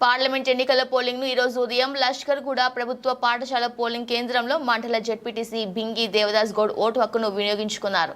Parliament ఎన్నికల పోలింగ్ను ఈరోజు ఉదయం లష్కర్ గూడ ప్రభుత్వ పాఠశాల పోలింగ్ కేంద్రంలో మండల జడ్పీటీసీ బింగి దేవదాస్ గౌడ్ ఓటు హక్కును వినియోగించుకున్నారు.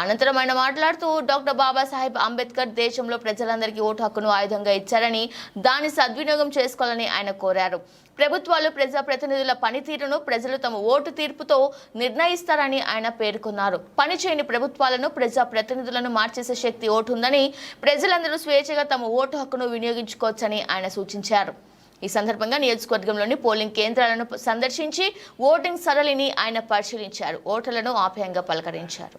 అనంతరం ఆయన మాట్లాడుతూ డాక్టర్ బాబాసాహెబ్ అంబేద్కర్ దేశంలో ప్రజలందరికీ ఓటు హక్కును ఆయుధంగా ఇచ్చారని దాన్ని సద్వినియోగం చేసుకోవాలని ఆయన కోరారు. ప్రభుత్వాలు ప్రజాప్రతినిధుల పనితీరును ప్రజలు తమ ఓటు తీర్పుతో నిర్ణయిస్తారని ఆయన పేర్కొన్నారు. పనిచేయని ప్రభుత్వాలను ప్రజాప్రతినిధులను మార్చేసే శక్తి ఓటు ఉందని ప్రజలందరూ స్వేచ్ఛగా తమ ఓటు హక్కును వినియోగించుకోవచ్చని ఆయన సూచించారు. ఈ సందర్భంగా నియోజకవర్గంలోని పోలింగ్ కేంద్రాలను సందర్శించి ఓటింగ్ సరళిని ఆయన పరిశీలించారు. ఓటర్లను ఆప్యాయంగా పలకరించారు.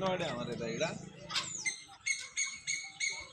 নয়ডা আমাদের এটা